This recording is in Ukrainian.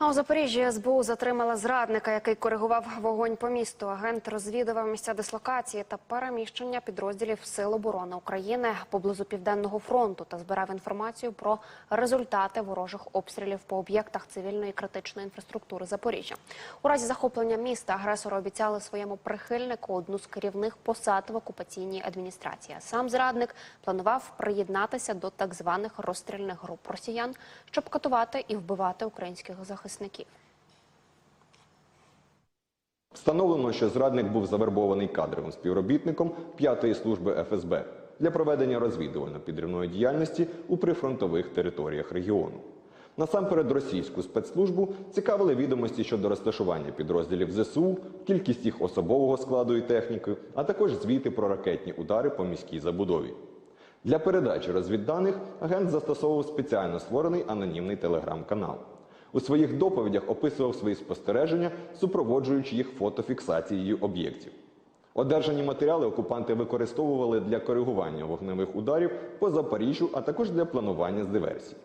А у Запоріжжі СБУ затримала зрадника, який коригував вогонь по місту. Агент розвідував місця дислокації та переміщення підрозділів Сил оборони України поблизу південного фронту та збирав інформацію про результати ворожих обстрілів по об'єктах цивільної критичної інфраструктури Запоріжжя. У разі захоплення міста агресори обіцяли своєму прихильнику одну з керівних посад в окупаційній адміністрації. Сам зрадник планував приєднатися до так званих розстрільних груп росіян, щоб катувати і вбивати українських захисників. Встановлено, що зрадник був завербований кадровим співробітником 5-ї служби ФСБ для проведення розвідувально-підривної діяльності у прифронтових територіях регіону. Насамперед російську спецслужбу цікавили відомості щодо розташування підрозділів ЗСУ, кількість їх особового складу і техніки, а також звіти про ракетні удари по міській забудові. Для передачі розвідданих агент застосовував спеціально створений анонімний телеграм-канал. У своїх доповідях описував свої спостереження, супроводжуючи їх фотофіксацією об'єктів. Одержані матеріали окупанти використовували для коригування вогневих ударів по Запоріжжю, а також для планування з диверсій.